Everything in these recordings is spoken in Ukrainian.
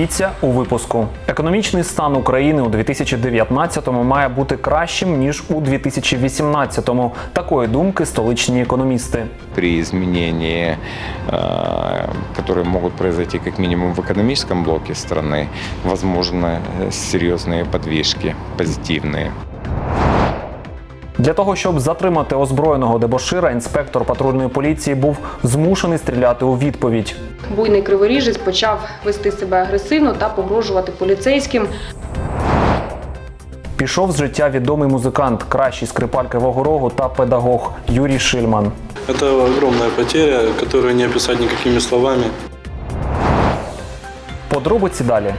Дивіться у випуску. Економічний стан України у 2019-му має бути кращим ніж у 2018-му. Такої думки столичні економісти. при изменении, э, которые могут произойти как минимум в экономическом блоке страны, возможно э, серьезные подвижки позитивные. Для того щоб затримати озброєного дебошира, інспектор патрульної поліції був змушений стріляти у відповідь. Буйний криворіжець почав вести себе агресивно та погрожувати поліцейським. Пішов з життя відомий музикант, кращий скрипаль Кривого Рогу та педагог Юрій Шильман. Это огромная потеря, которую не описать никакими словами. Подробиці далі.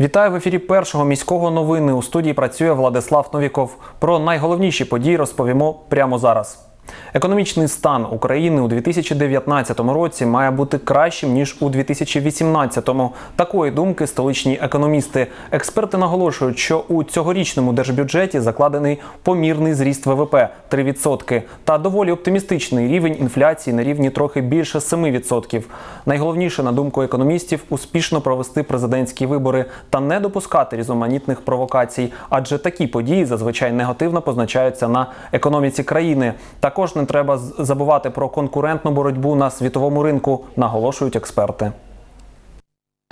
Вітаю в ефірі першого міського новини. У студії працює Владислав Новіков. Про найголовніші події розповімо прямо зараз. Економічний стан України у 2019 році має бути кращим ніж у 2018-му. Такої думки столичні економісти. Експерти наголошують, що у цьогорічному держбюджеті закладений помірний зріст ВВП 3% та доволі оптимістичний рівень інфляції на рівні трохи більше 7%. Найголовніше, на думку економістів, успішно провести президентські вибори та не допускати різноманітних провокацій, адже такі події зазвичай негативно позначаються на економіці країни. Також не треба з- забувати про конкурентну боротьбу на світовому ринку, наголошують експерти.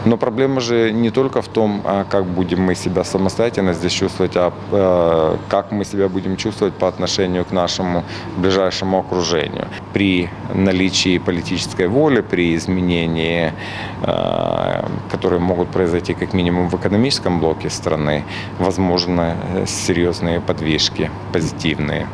Но проблема же не только в том, а, как будем мы себя самостоятельно здесь чувствовать, а э, как мы себя будем чувствовать по отношению к нашему ближайшему окружению. При наличии политической воли, при изменении, э, которые могут произойти как минимум в экономическом блоке страны, возможно э, серьезные подвижки позитивные.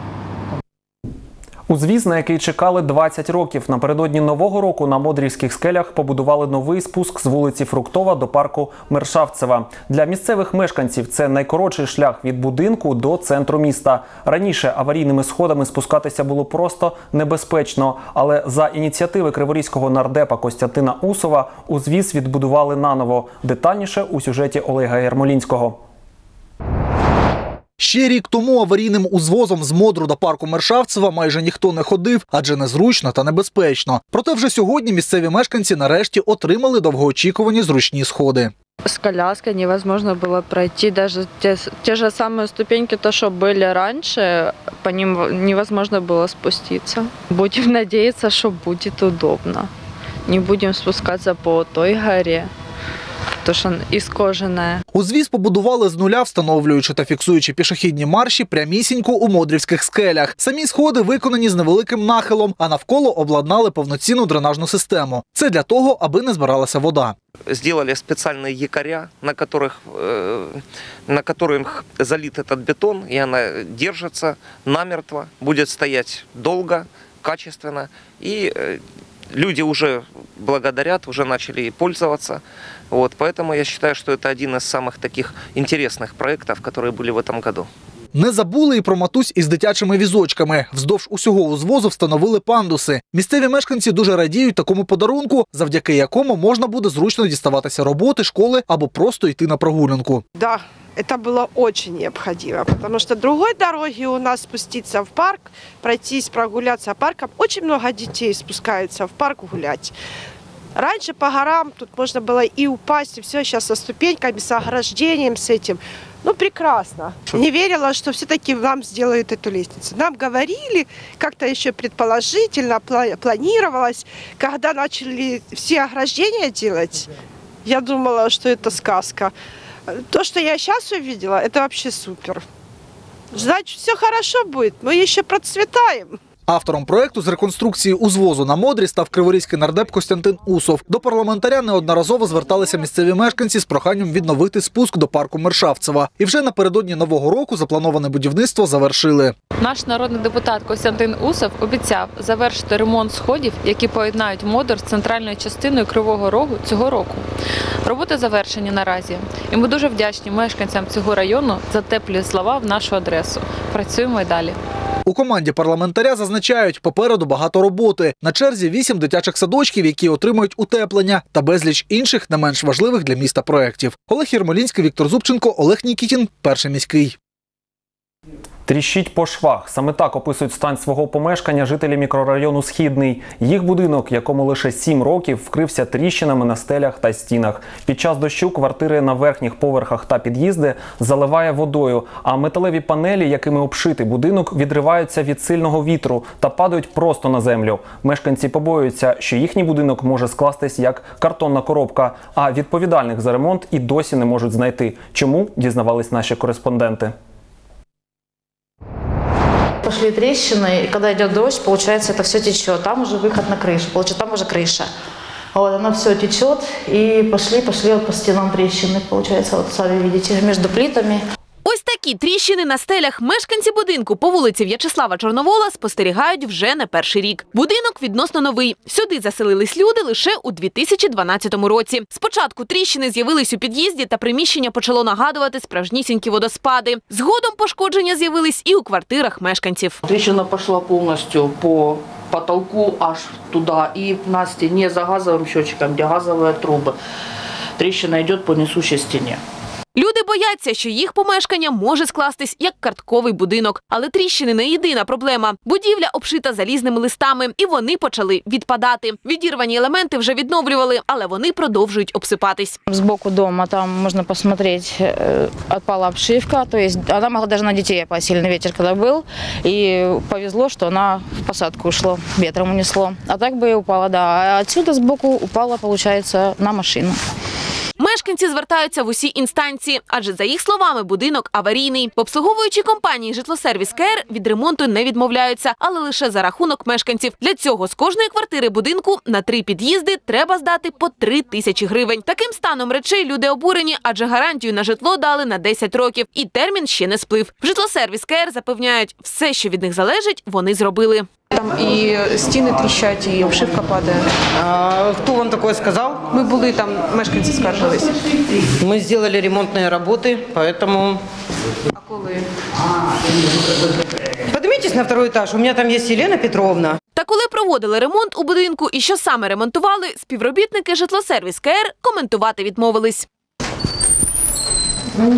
Узвіз, на який чекали 20 років, напередодні нового року на Модрівських скелях побудували новий спуск з вулиці Фруктова до парку Мершавцева. Для місцевих мешканців це найкоротший шлях від будинку до центру міста. Раніше аварійними сходами спускатися було просто небезпечно, але за ініціативи криворізького нардепа Костянтина Усова узвіз відбудували наново. Детальніше у сюжеті Олега Ярмолінського. Ще рік тому аварійним узвозом з Модру до парку Мершавцева майже ніхто не ходив, адже незручно та небезпечно. Проте вже сьогодні місцеві мешканці нарешті отримали довгоочікувані зручні сходи. С коляской невозможно было пройти даже те, те же самые ступеньки, то, что были раньше, по ним невозможно было спуститься. Будем надеяться, что будет удобно. Не будем спускаться по той горе, то, что искоженная. Узвіз побудували з нуля, встановлюючи та фіксуючи пішохідні марші прямісінько у Модрівських скелях. Самі сходи виконані з невеликим нахилом, а навколо обладнали повноцінну дренажну систему. Це для того, аби не збиралася вода. сделали специальные якоря, на которых, э, на которых залит этот бетон, и она держится намертво, будет стоять долго, качественно, и э, люди уже благодарят, уже начали ей пользоваться. Вот, поэтому я считаю, что это один из самых таких интересных проектов, которые были в этом году. Не забули і про матусь із дитячими візочками. Вздовж усього узвозу встановили пандуси. Місцеві мешканці дуже радіють такому подарунку, завдяки якому можна буде зручно діставатися роботи, школи або просто йти на прогулянку. Да, это было очень необходимо, потому что другой дороги у нас спуститься в парк, пройтись, прогуляться парком. Очень много детей спускаются в парк гулять. Раньше по горам тут можно было и упасть, и все, сейчас со ступеньками, с ограждением, с этим. Ну, прекрасно. Не верила, что все-таки нам сделают эту лестницу. Нам говорили, как-то еще предположительно пла- планировалось, когда начали все ограждения делать, я думала, что это сказка. То, что я сейчас увидела, это вообще супер. Значит, все хорошо будет. Мы еще процветаем. Автором проекту з реконструкції узвозу на Модрі став криворізький нардеп Костянтин Усов. До парламентаря неодноразово зверталися місцеві мешканці з проханням відновити спуск до парку Мершавцева. І вже напередодні нового року заплановане будівництво завершили. Наш народний депутат Костянтин Усов обіцяв завершити ремонт сходів, які поєднають Модор з центральною частиною Кривого Рогу цього року. Роботи завершені наразі, і ми дуже вдячні мешканцям цього району за теплі слова в нашу адресу. Працюємо й далі. У команді парламентаря зазначають, попереду багато роботи. На черзі вісім дитячих садочків, які отримують утеплення, та безліч інших не менш важливих для міста проєктів. Олег Єрмолінський, Віктор Зубченко, Олег Нікітін, перший міський. Тріщить по швах. Саме так описують стан свого помешкання жителі мікрорайону Східний. Їх будинок, якому лише 7 років, вкрився тріщинами на стелях та стінах. Під час дощу квартири на верхніх поверхах та під'їзди заливає водою, а металеві панелі, якими обшитий будинок, відриваються від сильного вітру та падають просто на землю. Мешканці побоюються, що їхній будинок може скластись як картонна коробка, а відповідальних за ремонт і досі не можуть знайти. Чому дізнавались наші кореспонденти? Пошли трещины, и когда идет дождь, получается, это все течет. Там уже выход на крышу, получается, там уже крыша. Вот, оно все течет, и пошли, пошли вот по стенам трещины, получается, вот сами видите, между плитами. Ось такі тріщини на стелях мешканці будинку по вулиці В'ячеслава Чорновола спостерігають вже не перший рік. Будинок відносно новий. Сюди заселились люди лише у 2012 році. Спочатку тріщини з'явились у під'їзді, та приміщення почало нагадувати справжнісінькі водоспади. Згодом пошкодження з'явились і у квартирах мешканців. Трещина пошла полностью по потолку аж туда и на стене за газовым счетчиком, где газовые трубы. Трещина идет по несущей стене. Люди бояться, що їх помешкання може скластись як картковий будинок. Але тріщини не єдина проблема. Будівля обшита залізними листами, і вони почали відпадати. Відірвані елементи вже відновлювали, але вони продовжують обсипатись. Сбоку дома там можно посмотреть, э, отпала обшивка, то есть она могла даже на детей опасть, сильный ветер когда был, и повезло, что она в посадку ушла, ветром унесло. А так бы и упала, да. А отсюда сбоку упала, получается, на машину. Мешканці звертаються в усі інстанції, адже за їх словами, будинок аварійний. В обслуговуючій компанії житлосервіс КР від ремонту не відмовляються, але лише за рахунок мешканців. Для цього з кожної квартири будинку на три під'їзди треба здати по три тисячі гривень. Таким станом речей люди обурені, адже гарантію на житло дали на 10 років, і термін ще не сплив. В житлосервіс КР запевняють, все, що від них залежить, вони зробили. Там і стіни тріщать, і обшивка падає. А кто вам такое сказал? Ми були там, мешканці скаржились. Мы сделали ремонтные работы, поэтому... А коли? Поднимитесь на второй этаж, у меня там есть Елена Петровна. Та коли проводили ремонт у будинку і що саме ремонтували, співробітники житлосервіс КР коментувати відмовились. Ми не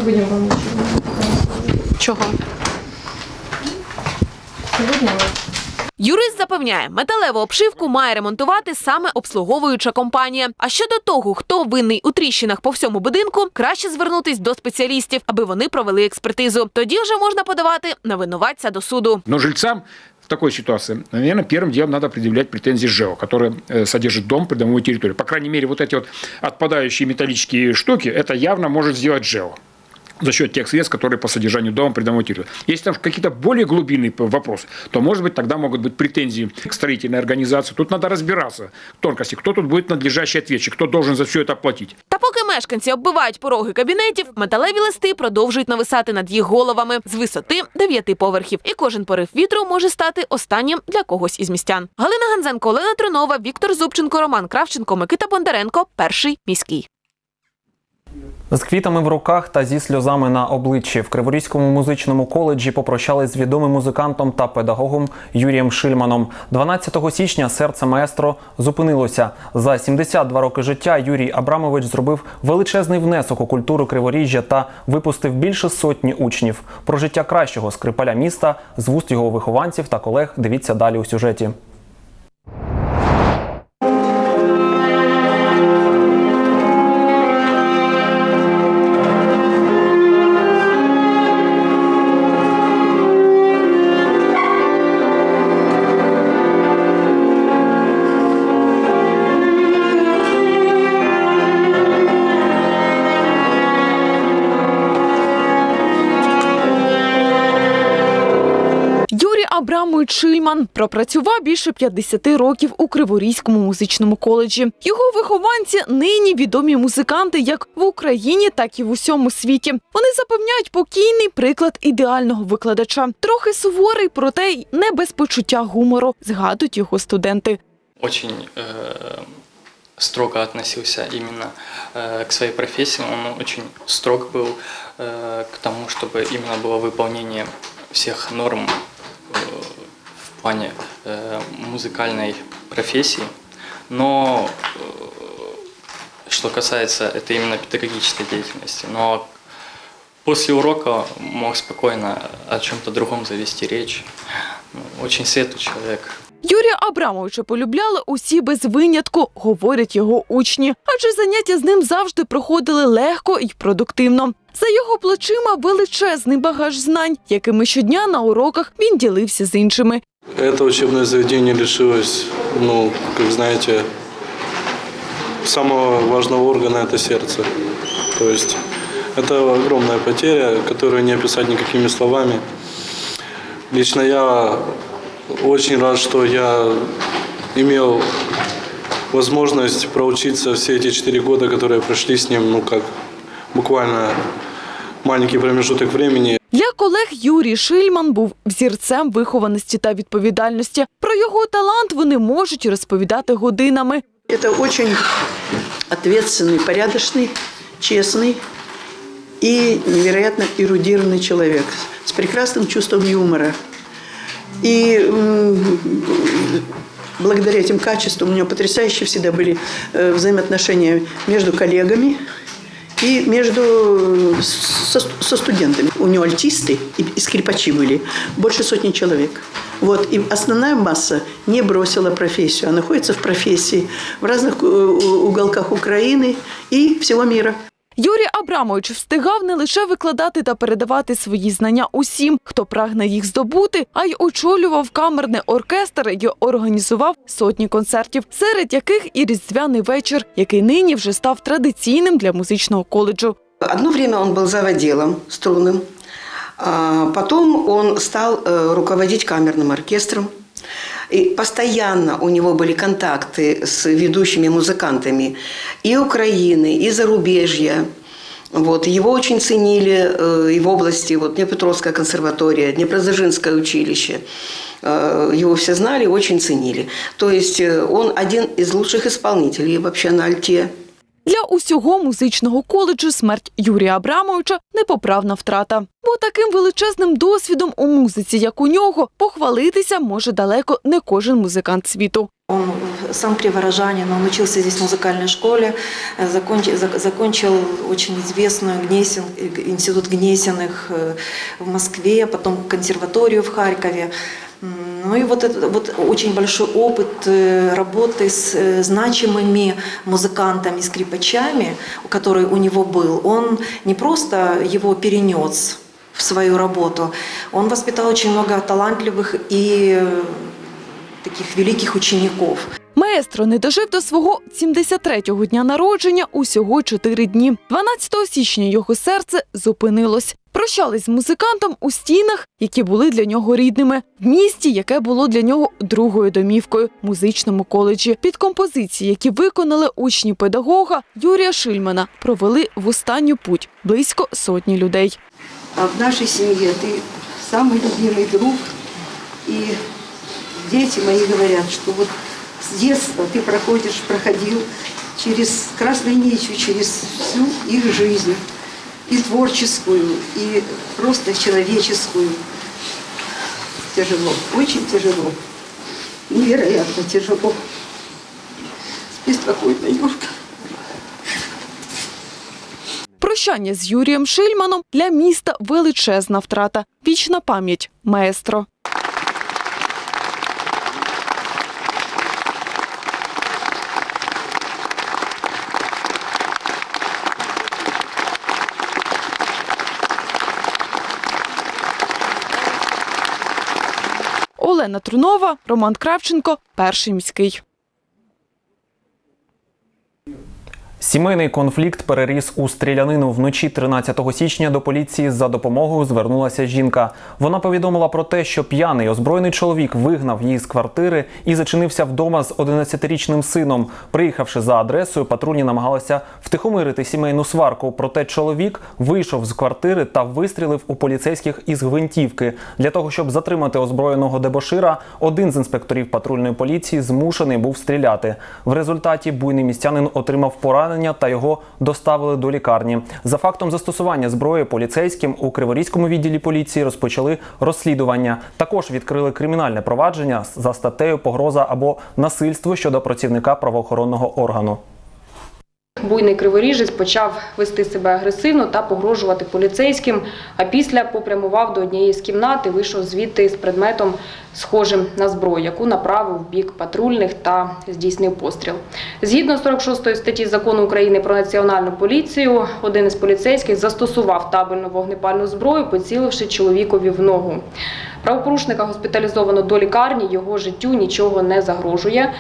Юрист запевняє, металеву обшивку має ремонтувати саме обслуговуюча компанія. А щодо того, хто винний у тріщинах по всьому будинку, краще звернутись до спеціалістів, аби вони провели експертизу. Тоді вже можна подавати на винуватця до суду. Но жильцам в такой ситуации, наверное, первым делом надо предъявлять претензии ЖЭО, который э, содержит дом, придомовую территорию. По крайней мере, вот эти вот отпадающие металлические штуки, это явно может сделать ЖЭО за счет тех средств, которые по содержанию дома придомовой территории. Если там какие-то более глубинные п- вопросы, то, может быть, тогда могут быть претензии к строительной организации. Тут надо разбираться в тонкости, кто тут будет надлежащий ответчик, кто должен за все это оплатить. Та поки мешканці оббивають пороги кабінетів, металеві листи продовжують нависати над їх головами з висоти дев'яти поверхів. І кожен порив вітру може стати останнім для когось із містян. Галина Ганзенко, Олена Трунова, Віктор Зубченко, Роман Кравченко, Микита Бондаренко. Перший міський. З квітами в руках та зі сльозами на обличчі в Криворізькому музичному коледжі попрощались з відомим музикантом та педагогом Юрієм Шильманом. 12 січня серце маестро зупинилося. За 72 роки життя Юрій Абрамович зробив величезний внесок у культуру Криворіжжя та випустив більше сотні учнів. Про життя кращого скрипаля міста з вуст його вихованців та колег. Дивіться далі у сюжеті. Абрамович Шильман пропрацював більше 50 років у Криворізькому музичному коледжі. Його вихованці нині відомі музиканти як в Україні, так і в усьому світі. Вони запевняють покійний приклад ідеального викладача. Трохи суворий, проте й не без почуття гумору, згадують його студенти. очень э, строго относился именно э, к своей профессии. Он очень строг был э, к тому, чтобы именно было выполнение всех норм э, в плане э, музыкальной профессии. Но э, что касается это именно педагогической деятельности, но После урока мог спокойно о чем-то другом завести речь. Ну, Очень светлый человек. Юрія Абрамовича полюбляли усі без винятку, говорять його учні, адже заняття з ним завжди проходили легко і продуктивно. За його плечима величезний багаж знань, якими щодня на уроках він ділився з іншими. Это учебное заведение лишилось, ну, как знаете, самого важного органа – это сердце. То есть это огромная потеря, которую не описать никакими словами. Лично я очень рад, что я имел возможность проучиться все эти четыре года, которые прошли с ним, ну как буквально маленький промежуток времени. Для колег Юрій Шильман був взірцем вихованості та відповідальності. Про його талант вони можуть розповідати годинами. Это очень ответственный, порядочный, честный и невероятно эрудированный человек с прекрасным чувством юмора. И м, благодаря этим качествам у него потрясающие всегда были э, взаимоотношения между коллегами и между со, со студентами. У него альтисты и, и скрипачи были, больше сотни человек. Вот, и основная масса не бросила профессию, а находится в профессии в разных э, уголках Украины и всего мира. Юрій Абрамович встигав не лише викладати та передавати свої знання усім, хто прагне їх здобути, а й очолював камерний оркестр і організував сотні концертів, серед яких і різдвяний вечір, який нині вже став традиційним для музичного коледжу. Одно время он был заводелом струнным, а потом он стал э, руководить камерным оркестром. И постоянно у него были контакты с ведущими музыкантами и Украины, и зарубежья. Вот. Его очень ценили э, и в области вот, Днепропетровская консерватория, Днепродзержинское училище. Э, его все знали, очень ценили. То есть э, он один из лучших исполнителей вообще на альте. Для усього музичного коледжу смерть Юрія Абрамовича непоправна втрата. Бо таким величезним досвідом у музиці, як у нього, похвалитися може далеко не кожен музикант світу. Он сам криворожанин, он учился здесь в музыкальной школе, э, закончил, зак- закончил очень известную Гнесин, э, институт Гнесиных э, в Москве, потом консерваторию в Харькове. Ну и вот это вот очень большой опыт э, работы с э, значимыми музыкантами, скрипачами, который у него был, он не просто его перенес в свою работу, он воспитал очень много талантливых и э, таких великих учеников. Маестро не дожив до свого 73-го дня народження усього 4 дні. 12 січня його серце зупинилось. Прощались з музикантом у стінах, які були для нього рідними, в місті, яке було для нього другою домівкою музичному коледжі. Під композиції, які виконали учні педагога Юрія Шильмана, провели в останню путь близько сотні людей. А в нашей семье ты самый любимый друг. И дети мои говорят, что вот с детства ты проходишь, проходил через красной нитью, через всю их жизнь. И творческую, и просто человеческую. Тяжело, очень тяжело. Невероятно тяжело. Беспокойно, Юрка. Прощання з Юрієм Шильманом для міста величезна втрата. Вічна пам'ять маестро. Олена Трунова, Роман Кравченко, перший міський. Сімейний конфлікт переріс у стрілянину вночі 13 січня. До поліції за допомогою звернулася жінка. Вона повідомила про те, що п'яний озброєний чоловік вигнав її з квартири і зачинився вдома з 11-річним сином. Приїхавши за адресою, патрульні намагалися втихомирити сімейну сварку. Проте чоловік вийшов з квартири та вистрілив у поліцейських із гвинтівки. Для того щоб затримати озброєного дебошира, один з інспекторів патрульної поліції змушений був стріляти. В результаті буйний містянин отримав поранення та його доставили до лікарні. За фактом застосування зброї поліцейським у Криворізькому відділі поліції розпочали розслідування. Також відкрили кримінальне провадження за статтею погроза або насильство щодо працівника правоохоронного органу. Буйний криворіжець почав вести себе агресивно та погрожувати поліцейським, а після попрямував до однієї з кімнат і вийшов звідти з предметом, схожим на зброю, яку направив в бік патрульних та здійснив постріл. Згідно з 46 статті закону України про національну поліцію, один із поліцейських застосував табельну вогнепальну зброю, поціливши чоловікові в ногу. Правопорушника госпіталізовано до лікарні, його життю нічого не загрожує.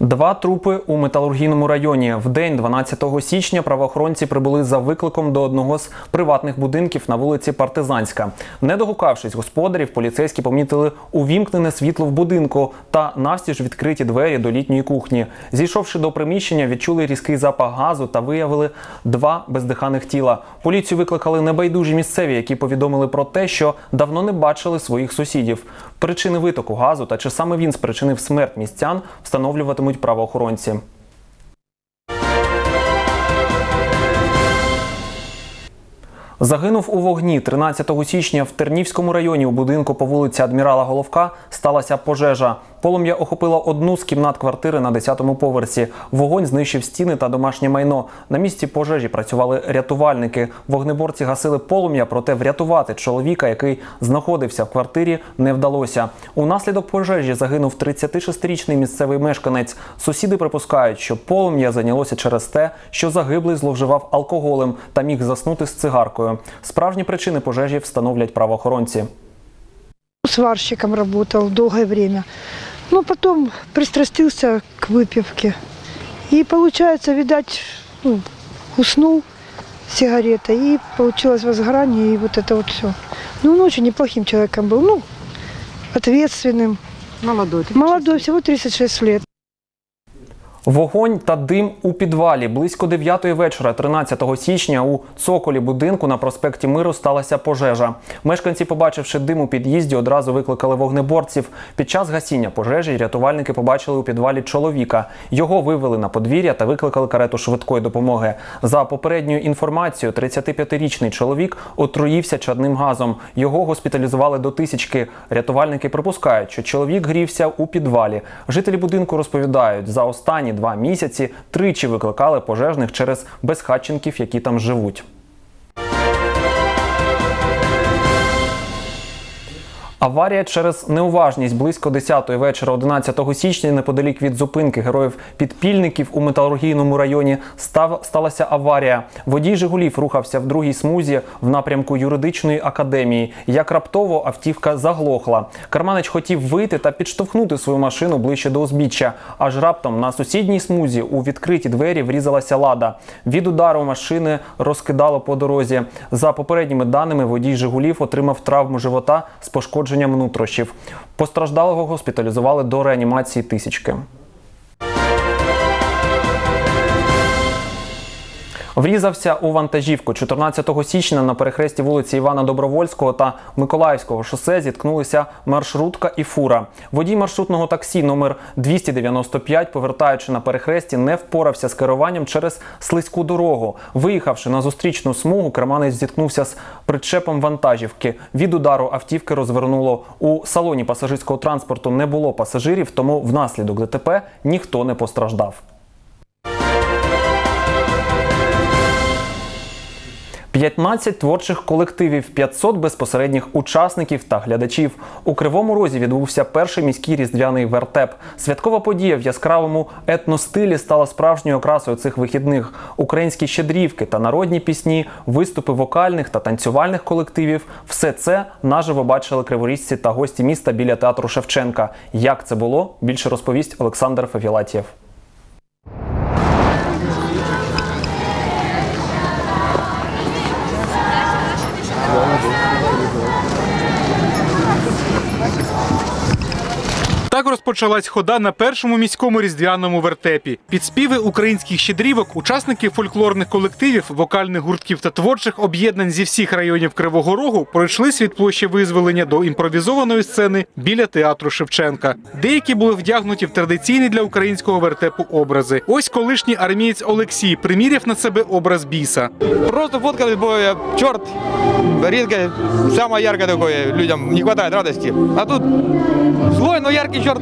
Два трупи у металургійному районі. В день 12 січня правоохоронці прибули за викликом до одного з приватних будинків на вулиці Партизанська. Не догукавшись господарів, поліцейські помітили увімкнене світло в будинку та навстіж відкриті двері до літньої кухні. Зійшовши до приміщення, відчули різкий запах газу та виявили два бездиханих тіла. Поліцію викликали небайдужі місцеві, які повідомили про те, що давно не бачили своїх сусідів. Причини витоку газу та чи саме він спричинив смерть містян, встановлюватимуть правоохоронці. Загинув у вогні 13 січня в Тернівському районі у будинку по вулиці Адмірала Головка сталася пожежа. Полум'я охопило одну з кімнат квартири на 10-му поверсі. Вогонь знищив стіни та домашнє майно. На місці пожежі працювали рятувальники. Вогнеборці гасили полум'я, проте врятувати чоловіка, який знаходився в квартирі, не вдалося. Унаслідок пожежі загинув 36-річний місцевий мешканець. Сусіди припускають, що полум'я зайнялося через те, що загиблий зловживав алкоголем та міг заснути з цигаркою. Справжні причини пожежі встановлять правоохоронці. Сварщиком работал долгое время. Но потом пристрастился к выпивке. И получается, видать, ну, уснул с сигаретой, и получилось возгорание, и вот это вот все. Ну, он очень неплохим человеком был, ну, ответственным. Молодой. Молодой, всего 36 лет. Вогонь та дим у підвалі. Близько 9 вечора, 13 січня, у цоколі будинку на проспекті Миру сталася пожежа. Мешканці, побачивши дим у під'їзді, одразу викликали вогнеборців. Під час гасіння пожежі рятувальники побачили у підвалі чоловіка. Його вивели на подвір'я та викликали карету швидкої допомоги. За попередньою інформацією, 35-річний чоловік отруївся чадним газом. Його госпіталізували до тисячки. Рятувальники припускають, що чоловік грівся у підвалі. Жителі будинку розповідають, за останні два місяці тричі викликали пожежних через безхатченків, які там живуть. Аварія через неуважність близько 10-ї вечора 11 січня неподалік від зупинки героїв підпільників у металургійному районі став, сталася аварія. Водій Жигулів рухався в другій смузі в напрямку юридичної академії. Як раптово автівка заглохла. Карманич хотів вийти та підштовхнути свою машину ближче до узбіччя. Аж раптом на сусідній смузі у відкриті двері врізалася лада. Від удару машини розкидало по дорозі. За попередніми даними, водій Жигулів отримав травму живота з пошкодженням нутрощів. Постраждалого госпіталізували до реанімації тисячки. Врізався у вантажівку 14 січня на перехресті вулиці Івана Добровольського та Миколаївського шосе зіткнулися маршрутка і фура. Водій маршрутного таксі номер 295, повертаючи на перехресті, не впорався з керуванням через слизьку дорогу. Виїхавши на зустрічну смугу, керманець зіткнувся з причепом вантажівки. Від удару автівки розвернуло. У салоні пасажирського транспорту не було пасажирів, тому внаслідок ДТП ніхто не постраждав. 15 творчих колективів, 500 безпосередніх учасників та глядачів. У Кривому Розі відбувся перший міський різдвяний вертеп. Святкова подія в яскравому етностилі стала справжньою окрасою цих вихідних. Українські щедрівки та народні пісні, виступи вокальних та танцювальних колективів – все це наживо бачили криворізці та гості міста біля театру Шевченка. Як це було, більше розповість Олександр Фефілатєв. Розпочалась хода на першому міському різдвяному вертепі. Під співи українських щедрівок, учасники фольклорних колективів, вокальних гуртків та творчих об'єднань зі всіх районів Кривого Рогу пройшлись від площі визволення до імпровізованої сцени біля театру Шевченка. Деякі були вдягнуті в традиційні для українського вертепу образи. Ось колишній армієць Олексій приміряв на себе образ біса. Просто фоткали, бо я черт редко, самое яркое такое, людям не хватает радости. А тут Злой, но яркий черт.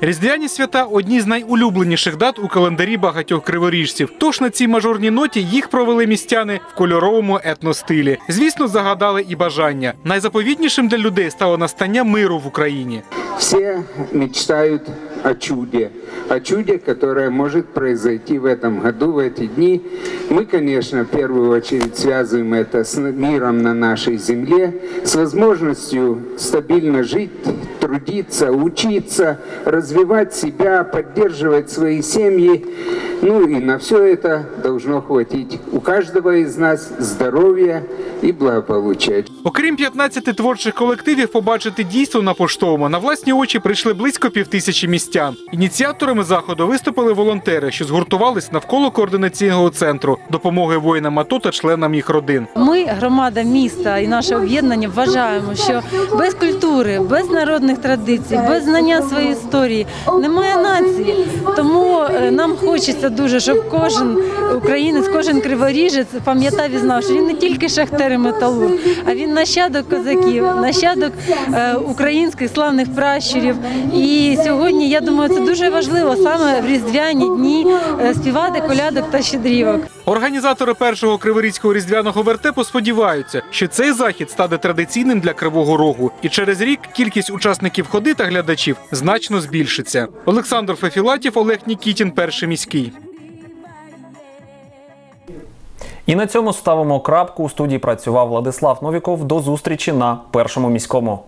Різдвяні свята одні з найулюбленіших дат у календарі багатьох криворіжців. Тож на цій мажорній ноті їх провели містяни в кольоровому етностилі. Звісно, загадали і бажання. Найзаповітнішим для людей стало настання миру в Україні. Все мечтают о чуде, о чуде, которое может произойти в этом году, в эти дни. Мы, конечно, в первую очередь связываем это с миром на нашей земле, с возможностью стабильно жить, трудиться, учиться, развивать себя, поддерживать свои семьи. Ну и на все это должно хватить у каждого из нас здоровья и благополучия. Окрім 15 творчих колективів, побачити дійство на поштовому на власні очі прийшли близько півтисячі містян. Ініціаторами заходу виступили волонтери, що згуртувались навколо координаційного центру допомоги воїнам АТО та членам їх родин. Ми, громада міста і наше об'єднання, вважаємо, що без культури, без народних традицій, без знання своєї історії немає нації. Тому е, нам хочеться дуже, щоб кожен українець, кожен криворіжець пам'ятав і знав, що він не тільки шахтер і металург, а він нащадок козаків, нащадок е, українських славних пращурів. І сьогодні я думаю, це дуже важливо саме в різдвяні дні е, співати колядок та щедрівок. Організатори першого криворізького різдвяного вертепу сподіваються, що цей захід стане традиційним для Кривого Рогу, і через рік кількість учасників ходи та глядачів значно збільшиться. Олександр Фефілатів, Олег Нікітін, перший міський. І на цьому ставимо крапку. У студії працював Владислав Новіков. До зустрічі на першому міському.